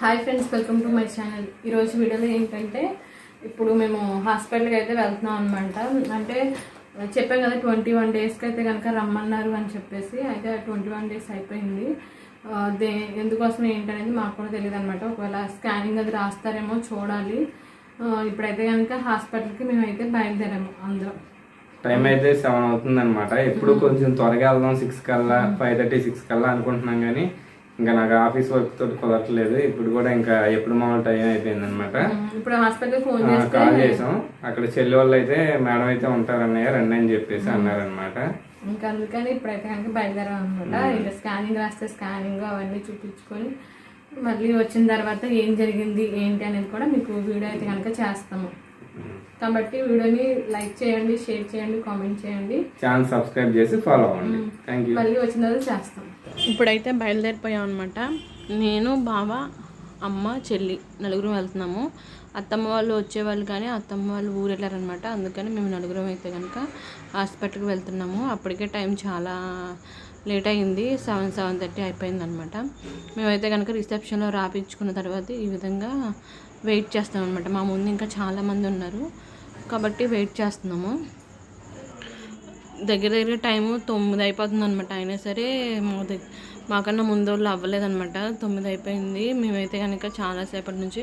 Hi friends welcome to my channel ఈరోజు వీడియోలో ఏంటంటే ఇప్పుడు మేము హాస్పిటల్కి అయితే వెళ్తున్నాం అనమాట అంటే చెప్పాం కదా ట్వంటీ వన్ డేస్కి అయితే కనుక రమ్మన్నారు అని చెప్పేసి అయితే ట్వంటీ వన్ డేస్ అయిపోయింది. దే ఎందుకోసం ఏంటనేది మాకు కూడా తెలియదు అనమాట ఒకవేళ స్కానింగ్ అది రాస్తారేమో చూడాలి. ఇప్పుడైతే కనుక హాస్పిటల్కి మేమైతే బయలుదేరాము అందరం. టైం అయితే సెవెన్ అవుతుంది అనమాట ఎప్పుడు కొంచెం త్వరగా వెళ్దాం సిక్స్ కల్లా ఫైవ్ థర్టీ సిక్స్ కల్లా అనుకుంటున్నాం కానీ ఇంకా నాకు ఆఫీస్ వర్క్ తోటి కుదరట్లేదు. ఇప్పుడు కూడా ఇంకా ఎప్పుడు మామూలు టైం అయిపోయింది అనమాట ఇప్పుడు ఫోన్ కాల్ చేసాం. అక్కడ చెల్లి వాళ్ళు అయితే మేడం అయితే ఉంటారన్నయ్య రండి అని చెప్పేసి అన్నారనమాట ఇంకా అందుకని ఇప్పుడైతే కనుక బయలుదేరాం అనమాట ఇంకా స్కానింగ్ రాస్తే స్కానింగ్ అవన్నీ చూపించుకొని మళ్ళీ వచ్చిన తర్వాత ఏం జరిగింది ఏంటి అనేది కూడా మీకు వీడియో అయితే కనుక చేస్తాము. కాబట్టి వీడియోని లైక్ చేయండి షేర్ చేయండి కామెంట్ చేయండి. ఛానల్ సబ్స్క్రైబ్ చేసి ఫాలో అవ్వండి. థ్యాంక్ యూ మళ్ళీ వచ్చిన తర్వాత చేస్తాం. ఇప్పుడైతే బయలుదేరిపోయాం అనమాట నేను బావ అమ్మ చెల్లి నలుగురు వెళ్తున్నాము. అత్తమ్మ వాళ్ళు వచ్చేవాళ్ళు కానీ అత్తమ్మ వాళ్ళు ఊరు వెళ్ళారనమాట అందుకని మేము నలుగురం అయితే కనుక హాస్పిటల్కి వెళ్తున్నాము. అప్పటికే టైం చాలా లేట్ అయింది. సెవెన్ సెవెన్ థర్టీ అయిపోయింది అనమాట మేమైతే కనుక రిసెప్షన్లో రాపించుకున్న తర్వాత ఈ విధంగా వెయిట్ చేస్తాం అనమాట మా ముందు ఇంకా చాలామంది ఉన్నారు. కాబట్టి వెయిట్ చేస్తున్నాము. దగ్గర దగ్గర టైము తొమ్మిది అయిపోతుంది అనమాట అయినా సరే మా దగ్గర మాకన్నా ముందు వాళ్ళు అవ్వలేదన్నమాట తొమ్మిది అయిపోయింది. మేమైతే కనుక చాలాసేపటి నుంచి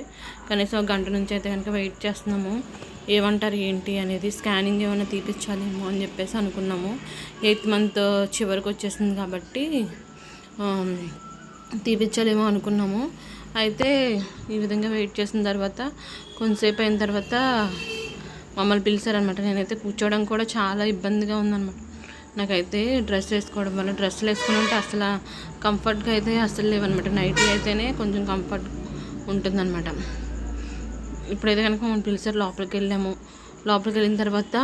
కనీసం ఒక గంట నుంచి అయితే కనుక వెయిట్ చేస్తున్నాము. ఏమంటారు ఏంటి అనేది స్కానింగ్ ఏమైనా తీపించాలేమో అని చెప్పేసి అనుకున్నాము. ఎయిత్ మంత్ చివరికి వచ్చేసింది కాబట్టి తీపించాలేమో అనుకున్నాము. అయితే ఈ విధంగా వెయిట్ చేసిన తర్వాత కొంతసేపు అయిన తర్వాత మమ్మల్ని పిలిచారనమాట నేనైతే కూర్చోవడం కూడా చాలా ఇబ్బందిగా ఉందన్నమాట. నాకైతే డ్రెస్ వేసుకోవడం వల్ల డ్రెస్సులు వేసుకుని ఉంటే అసలు కంఫర్ట్గా అయితే అసలు లేవన్నమాట. నైటీ అయితేనే కొంచెం కంఫర్ట్ ఉంటుందన్నమాట. ఇప్పుడైతే కనుక మమ్మల్ని పిలిచారు లోపలికి వెళ్ళాము. లోపలికి వెళ్ళిన తర్వాత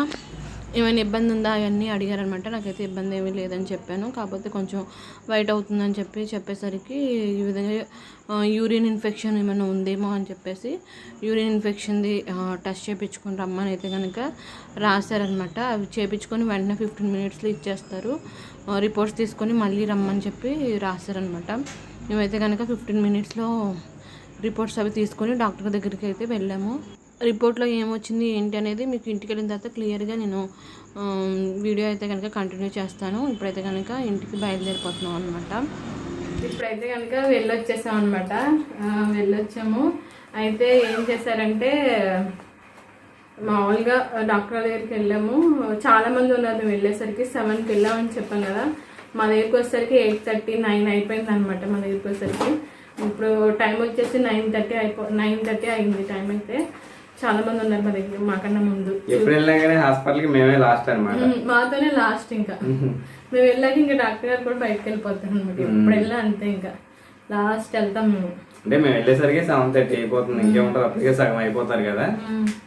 ఏమైనా ఇబ్బంది ఉందా అవన్నీ అడిగారనమాట. నాకైతే ఇబ్బంది ఏమీ లేదని చెప్పాను. కాకపోతే కొంచెం వైట్ అవుతుందని చెప్పి చెప్పేసరికి ఈ విధంగా యూరిన్ ఇన్ఫెక్షన్ ఏమైనా ఉందేమో అని చెప్పేసి యూరిన్ ఇన్ఫెక్షన్ది టెస్ట్ చేయించుకుని రమ్మని అయితే కనుక రాశారనమాట. అవి చేయించుకొని వెంటనే ఫిఫ్టీన్ మినిట్స్లో ఇచ్చేస్తారు. రిపోర్ట్స్ తీసుకొని మళ్ళీ రమ్మని చెప్పి రాశారనమాట. మేమైతే కనుక ఫిఫ్టీన్ మినిట్స్లో రిపోర్ట్స్ అవి తీసుకొని డాక్టర్ దగ్గరికి అయితే వెళ్ళాము. రిపోర్ట్లో ఏమొచ్చింది ఏంటి అనేది మీకు ఇంటికి వెళ్ళిన తర్వాత క్లియర్గా నేను వీడియో అయితే కనుక కంటిన్యూ చేస్తాను. ఇప్పుడైతే కనుక ఇంటికి బయలుదేరిపోతున్నాం అనమాట ఇప్పుడైతే కనుక వెళ్ళొచ్చేసాం అనమాట వెళ్ళొచ్చాము. అయితే ఏం చేశారంటే మామూలుగా డాక్టర్ దగ్గరికి వెళ్ళాము. చాలామంది ఉన్నారు వెళ్ళేసరికి సెవెన్కి వెళ్ళామని చెప్పాను కదా. మా దగ్గరికి వచ్చేసరికి ఎయిట్ థర్టీ నైన్ అయిపోయింది అనమాట మా దగ్గరికి వచ్చేసరికి. ఇప్పుడు టైం వచ్చేసి నైన్ థర్టీ అయిపో నైన్ థర్టీ అయింది టైం అయితే. చాలా మంది ఉన్నారు మా దగ్గర మాకన్నా ముందు. ఎప్పుడు వెళ్ళినా కానీ హాస్పిటల్కి మేమే లాస్ట్ అనమాట మాతోనే లాస్ట్ ఇంకా. మేము వెళ్ళాక ఇంకా డాక్టర్ గారు కూడా బయటకు వెళ్ళిపోతాం అనమాట ఇప్పుడు వెళ్ళా అంతే ఇంకా. లాస్ట్ వెళ్తాం మేము. అంటే మేము వెళ్ళేసరికి సెవెన్ థర్టీ అయిపోతుంది. ఇంకేముంటుంది? అప్పటికే సగం అయిపోతారు కదా.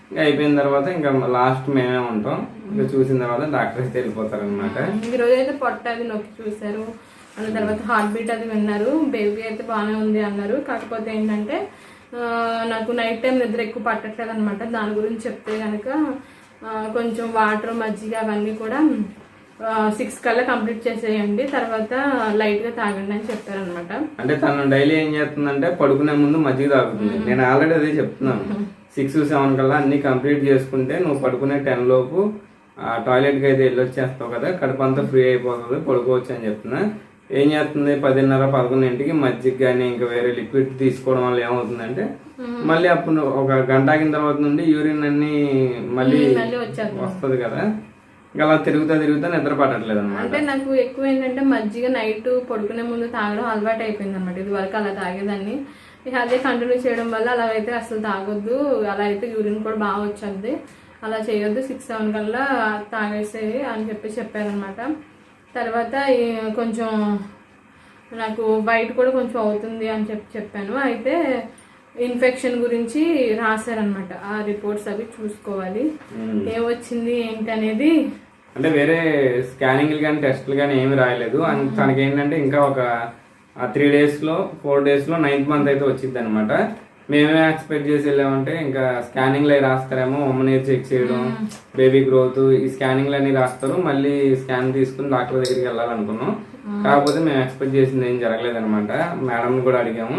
ఇంకా అయిపోయిన తర్వాత ఇంకా లాస్ట్ మేమే ఉంటాం. ఇంకా చూసిన తర్వాత డాక్టర్ అయితే వెళ్ళిపోతారు అనమాట ఈ రోజు అయితే పొట్ట అది నొక్కి చూశారు. అన్న తర్వాత హార్ట్ బీట్ అది విన్నారు. బేబీ అయితే బాగానే ఉంది అన్నారు. కాకపోతే ఏంటంటే నాకు నైట్ టైం నిద్ర ఎక్కువ పట్టట్లేదు అనమాట దాని గురించి చెప్తే కనుక కొంచెం వాటర్ మజ్జిగ అవన్నీ కూడా సిక్స్ కల్లా కంప్లీట్ చేసేయండి. తర్వాత లైట్గా తాగండి అని చెప్పారనమాట అంటే తను డైలీ ఏం చేస్తుందంటే పడుకునే ముందు మజ్జిగ తాగుతుంది. నేను ఆల్రెడీ అదే చెప్తున్నాను. సిక్స్ సెవెన్ కల్లా అన్ని కంప్లీట్ చేసుకుంటే నువ్వు పడుకునే టెన్ లోపు టాయిలెట్కి అయితే వెళ్ళొచ్చేస్తావు కదా కడుపు అంతా ఫ్రీ అయిపోతుంది పడుకోవచ్చు అని చెప్తున్నా. ఏం చేస్తుంది? పదిన్నర పదకొండింటికి మజ్జిగ కానీ ఇంకా వేరే లిక్విడ్ తీసుకోవడం వల్ల ఏమవుతుందంటే మళ్ళీ అప్పుడు ఒక గంట ఆగిన తర్వాత నుండి యూరిన్ అన్ని మళ్ళీ వస్తుంది కదా. ఇంకా అలా తిరుగుతా తిరుగుతా నిద్ర పట్టట్లేదు అనమాట అంటే నాకు ఎక్కువ ఏంటంటే మజ్జిగ నైట్ పడుకునే ముందు తాగడం అలవాటు అయిపోయింది అనమాట ఇది వరకు అలా తాగేదాన్ని. అదే కంటిన్యూ చేయడం వల్ల అలా అయితే అసలు తాగొద్దు. అలా అయితే యూరిన్ కూడా బాగా వచ్చేది. అలా చేయొద్దు. సిక్స్ సెవెన్ కల్లా తాగేసేది అని చెప్పి చెప్పారనమాట తర్వాత కొంచెం నాకు బయట కూడా కొంచెం అవుతుంది అని చెప్పి చెప్పాను. అయితే ఇన్ఫెక్షన్ గురించి రాశారనమాట ఆ రిపోర్ట్స్ అవి చూసుకోవాలి. ఏమొచ్చింది ఏంటి అనేది అంటే వేరే స్కానింగ్లు కానీ టెస్ట్లు కానీ ఏమి రాయలేదు. అండ్ తనకి ఏంటంటే ఇంకా ఒక త్రీ డేస్లో ఫోర్ డేస్లో నైన్త్ మంత్ అయితే వచ్చింది అనమాట మేమే ఎక్స్పెక్ట్ చేసి వెళ్ళామంటే ఇంకా స్కానింగ్లు అవి రాస్తారేమో ఉమ్మనీరు చెక్ చేయడం బేబీ గ్రోత్ ఈ స్కానింగ్లు అన్ని రాస్తారు మళ్ళీ స్కాన్ తీసుకుని డాక్టర్ దగ్గరికి వెళ్ళాలనుకున్నాం. కాకపోతే మేము ఎక్స్పెక్ట్ చేసింది ఏం జరగలేదు అనమాట మేడం కూడా అడిగాము.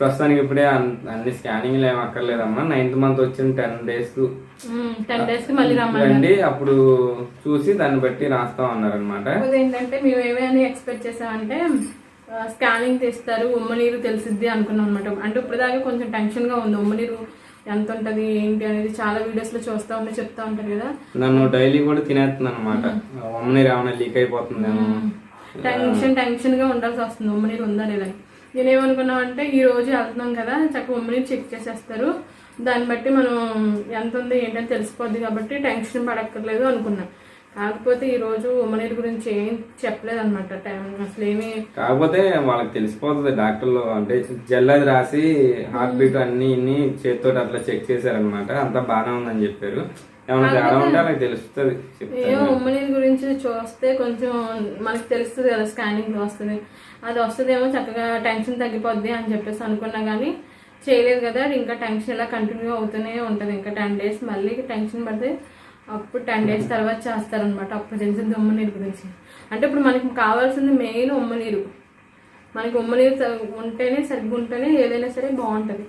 ప్రస్తుతానికి ఇప్పుడే అన్- అన్ని స్కానింగ్లు ఏం అక్కర్లేదమ్మా. నైన్త్ మంత్ వచ్చిన టెన్ డేస్ రండి అప్పుడు చూసి దాన్ని బట్టి రాస్తాం అన్నారనమాట కాకపోతే ఏంటంటే మేము ఏమేమి ఎక్స్పెక్ట్ చేసామంటే స్కానింగ్ తీస్తారు ఉమ్మ నీరు తెలిసిద్ది అనుకున్నాం అనమాట అంటే ఇప్పటిదాకా కొంచెం టెన్షన్గా ఉంది. ఉమ్మ నీరు ఎంత ఉంటది ఏంటి అనేది చాలా వీడియోస్లో చూస్తా ఉంటే చెప్తా ఉంటారు కదా. నన్ను డైలీ కూడా తినేస్తుంది అనమాట ఉమ్మనీరు ఏమైనా లీక్ అయిపోతుందేమో. టెన్షన్ టెన్షన్గా ఉండాల్సి వస్తుంది. ఉమ్మ నీరు ఉందా లేదా అని. నేను ఏమనుకున్నామంటే ఈ రోజు వెళ్తున్నాం కదా చక్కగా ఉమ్మ నీరు చెక్ చేసేస్తారు. దాన్ని బట్టి మనం ఎంత ఉంది ఏంటని తెలిసిపోద్ది కాబట్టి టెన్షన్ పడక్కర్లేదు అనుకున్నా. కాకపోతే ఈ రోజు ఉమ్మ నీరు గురించి ఏం చెప్పలేదు అనమాట టైం. అసలు ఏమీ కాకపోతే వాళ్ళకి తెలిసిపోతుంది డాక్టర్లు. అంటే జెల్ అది రాసి హార్ట్ బీట్ అన్ని ఇన్ని చేతితో అట్లా చెక్ చేశారనమాట అంతా బాగానే ఉందని చెప్పారు. ఏమైనా తేడా ఉంటే వాళ్ళకి తెలుస్తుంది ఏమో ఉమ్మ నీరు గురించి చూస్తే కొంచెం మనకి తెలుస్తుంది కదా స్కానింగ్ వస్తుంది. అది వస్తుందేమో చక్కగా టెన్షన్ తగ్గిపోద్ది అని చెప్పేసి అనుకున్నా కానీ చేయలేదు కదా. ఇంకా టెన్షన్ ఇలా కంటిన్యూ అవుతూనే ఉంటుంది. ఇంకా టెన్ డేస్ మళ్ళీ టెన్షన్ పడితే అప్పుడు టెన్ డేస్ తర్వాత చేస్తారనమాట అప్పుడు తెలిసింది ఉమ్మ నీరు గురించి. అంటే ఇప్పుడు మనకి కావాల్సింది మెయిన్ ఉమ్మ నీరు. మనకి ఉమ్మ నీరు త- ఉంటేనే సరిగ్గా ఉంటేనే ఏదైనా సరే బాగుంటది.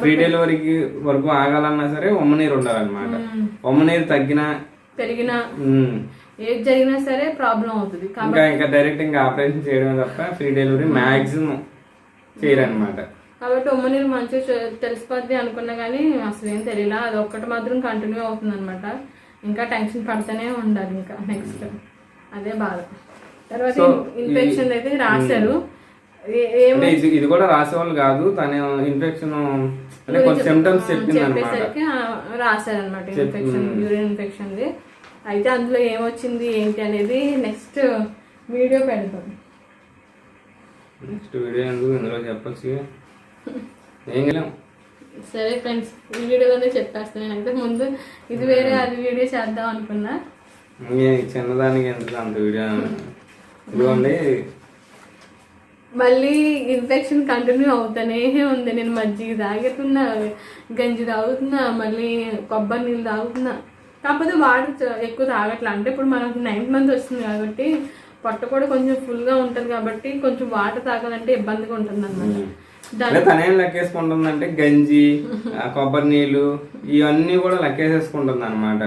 ఫ్రీ డెలివరీకి వరకు ఆగాలన్నా సరే ఉమ్మనీరు ఉండాలన్నమాట. ఉమ్మనీరు తగ్గినా పెరిగిన ఏది జరిగినా సరే ప్రాబ్లం అవుతుంది. ఇంకా ఇంకా డైరెక్ట్ ఇంకా ఆపరేషన్ చేయడమే తప్ప ఫ్రీ డెలివరీ మాక్సిమం చేయరన్నమాట. కాబట్టి ఉమ్మ నీరు మంచిగా తెలిసిపోద్ది అనుకున్నా కానీ అసలు ఏం తెలియలా. అది ఒక్కటి మాత్రం కంటిన్యూ అవుతుంది అనమాట ఇంకా టెన్షన్ పడుతూనే ఉండాలి ఇంకా నెక్స్ట్ అదే బాధ. తర్వాత ఇన్ఫెక్షన్ అయితే రాశారు. ఇది కూడా రాసేవాళ్ళు కాదు తను ఇన్ఫెక్షన్ అంటే కొంచెం సిమ్టమ్స్ చెప్పింది అనమాట చెప్పేసరికి రాశారనమాట ఇన్ఫెక్షన్ యూరిన్ ఇన్ఫెక్షన్ అయితే అందులో ఏమొచ్చింది ఏంటి అనేది నెక్స్ట్ వీడియో పెడతాం నెక్స్ట్ వీడియో ఎందుకు ఇందులో చెప్పొచ్చు? ఏం సరే ఫ్రెండ్స్ ఈ వీడియోలోనే చెప్పేస్తాను. నేనైతే ముందు ఇది వేరే అది వీడియో చేద్దాం అనుకున్నా. చిన్నదానికి ఎందుకు అంత వీడియో? ఇదిగోండి. మళ్ళీ ఇన్ఫెక్షన్ కంటిన్యూ అవుతానే ఉంది. నేను మజ్జిగ తాగుతున్నా గంజి తాగుతున్నా మళ్ళీ కొబ్బరి నీళ్ళు తాగుతున్నా. కాకపోతే వాటర్ ఎక్కువ తాగట్లా. అంటే ఇప్పుడు మనకి నైన్త్ మంత్ వస్తుంది కాబట్టి పొట్ట కూడా కొంచెం ఫుల్గా ఉంటుంది కాబట్టి కొంచెం వాటర్ తాగాలంటే ఇబ్బందిగా ఉంటుంది అనమాట అంటే తనేం లెక్కేసుకుంటుందంటే గంజి కొబ్బరి నీళ్ళు ఇవన్నీ కూడా లెక్కేసేసుకుంటుంది అనమాట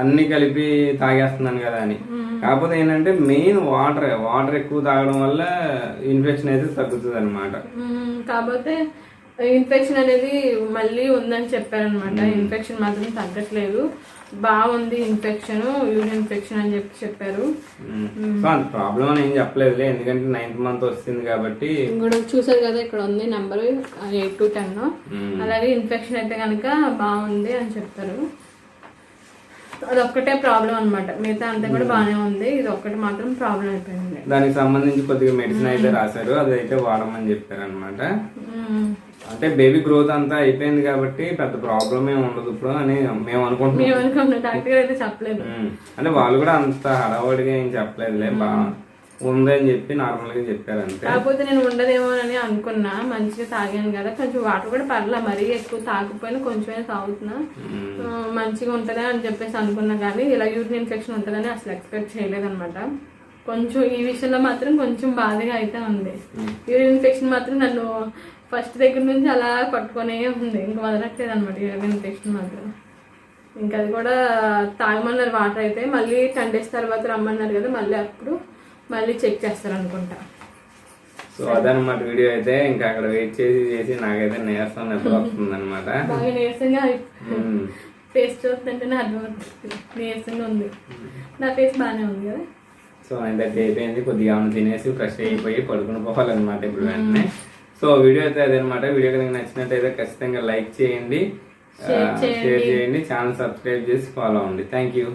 అన్ని కలిపి తాగేస్తున్నాను కదా అని. కాకపోతే ఏంటంటే మెయిన్ వాటర్ వాటర్ ఎక్కువ తాగడం వల్ల ఇన్ఫెక్షన్ అయితే తగ్గుతుంది అనమాట. కాకపోతే ఇన్ఫెక్షన్ అనేది మళ్ళీ ఉందని చెప్పారనమాట ఇన్ఫెక్షన్ మాత్రం తగ్గట్లేదు. బాగుంది ఇన్ఫెక్షన్ యూరిన్ ఇన్ఫెక్షన్ అని చెప్పి చెప్పారు. సో అంత ప్రాబ్లం అని ఏం చెప్పలేదులే ఎందుకంటే నైన్త్ మంత్ వస్తుంది కాబట్టి. కూడా చూసారు కదా ఇక్కడ ఉంది నెంబర్ ఎయిట్ టు టెన్. అలాగే ఇన్ఫెక్షన్ అయితే కనుక బాగుంది అని చెప్తారు అదొక్కటే ప్రాబ్లం అన్నమాట. మిగతా అంతా కూడా బాగానే ఉంది. ఇది ఒక్కటి మాత్రం ప్రాబ్లం అయిపోయింది. దానికి సంబంధించి కొద్దిగా మెడిసిన్ అయితే రాశారు అది అయితే వాడమని చెప్పారు అనమాట. అంటే బేబీ గ్రోత్ అంతా అయిపోయింది కాబట్టి పెద్ద ప్రాబ్లం ఏమి ఉండదు ఇప్పుడు అని మేము అనుకుంటున్నాం. మేము అనుకున్నాం డాక్టర్ గారు అయితే చెప్పలేదు. ఉమ్. అంటే వాళ్ళు కూడా అంత హడావడిగా ఏం చెప్పలేదులే. బా ఉందని చెప్పి నార్మల్గా చెప్పారు అంతే. కాకపోతే నేను ఉండదేమో అని అనుకున్నా. మంచిగా తాగాను కదా. కొంచెం వాటర్ కూడా పర్లా. మరీ ఎక్కువ తాగకపోయినా కొంచెమైనా తాగుతున్నా. ఆ, మంచిగా ఉంటుందా అని చెప్పేసి అనుకున్నా కానీ ఇలా యూరిన్ ఇన్ఫెక్షన్ ఉంటుందని అసలు ఎక్స్పెక్ట్ చేయలేదన్నమాట. కొంచెం ఈ విషయంలో మాత్రం కొంచెం బాధగా అయితే ఉంది. యూరిన్ ఇన్ఫెక్షన్ మాత్రం నన్ను ఫస్ట్ దగ్గర నుంచి అలా పట్టుకొనే ఉంది. ఇంకా వదలట్లేదు అనమాట ఇన్ఫెక్షన్ మాత్రం. ఇంకా అది కూడా తాగమన్నారు వాటర్ అయితే. మళ్ళీ టెన్ డేస్ తర్వాత రమ్మన్నారు కదా మళ్ళీ అప్పుడు మళ్ళీ చెక్ చేస్తారు అనుకుంటా సో అదనమాట వీడియో అయితే. ఇంకా అక్కడ వెయిట్ చేసి చేసి నాకైతే నీరసం నిద్ర వస్తుంది అనమాట బాగా నీరసంగా ఫేస్ చూస్తుంటేనే అర్థమవుతుంది. నీరసంగా ఉంది. నా ఫేస్ బాగానే ఉంది కదా? సో అయితే అయిపోయింది. కొద్దిగా తినేసి ఫ్రెష్ అయిపోయి పడుకుని పోవాలన్నమాట ఇప్పుడు వెంటనే. సో వీడియో అయితే అదనమాట. వీడియో కనుక నచ్చినట్టయితే ఖచ్చితంగా లైక్ చేయండి. షేర్ చేయండి. ఛానల్ సబ్స్క్రైబ్ చేసి ఫాలో అవ్వండి. Thank you